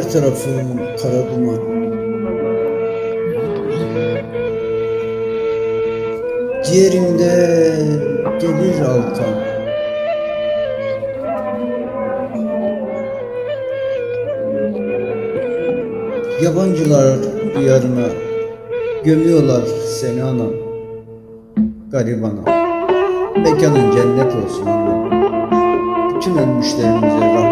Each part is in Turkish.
tarafı kara duman. Ciğerimde gelir alkan. Yabancılar diyarına gömüyorlar seni anam. Garibanım. Mekanın cennet olsun anam. Bütün ölmüşlerimize rahmet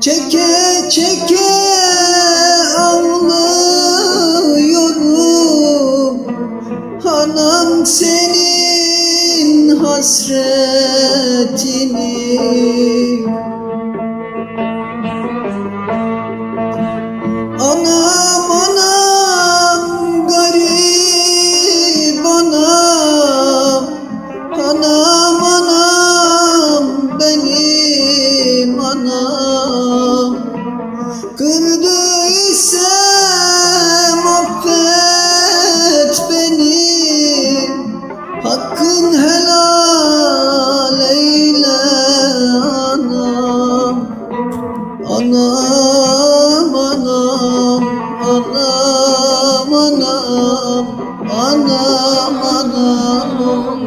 Çeke çeke ağlıyorum. Anam senin hasretini Kırdıysam affet beni. Hakkın helal eyle anam. Anam anam anam anam anam anam Her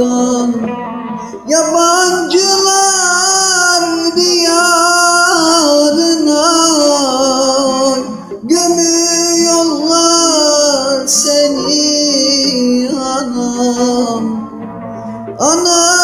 alkan Yabancılar diyarına Gömüyorlar seni Anam. Anam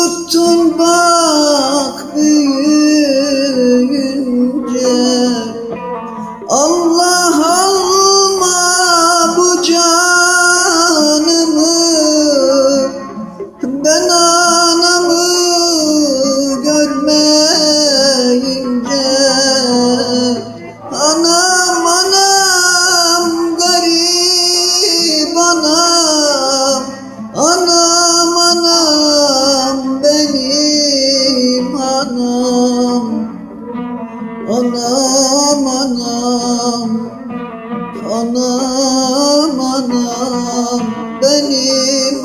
tutunmak beni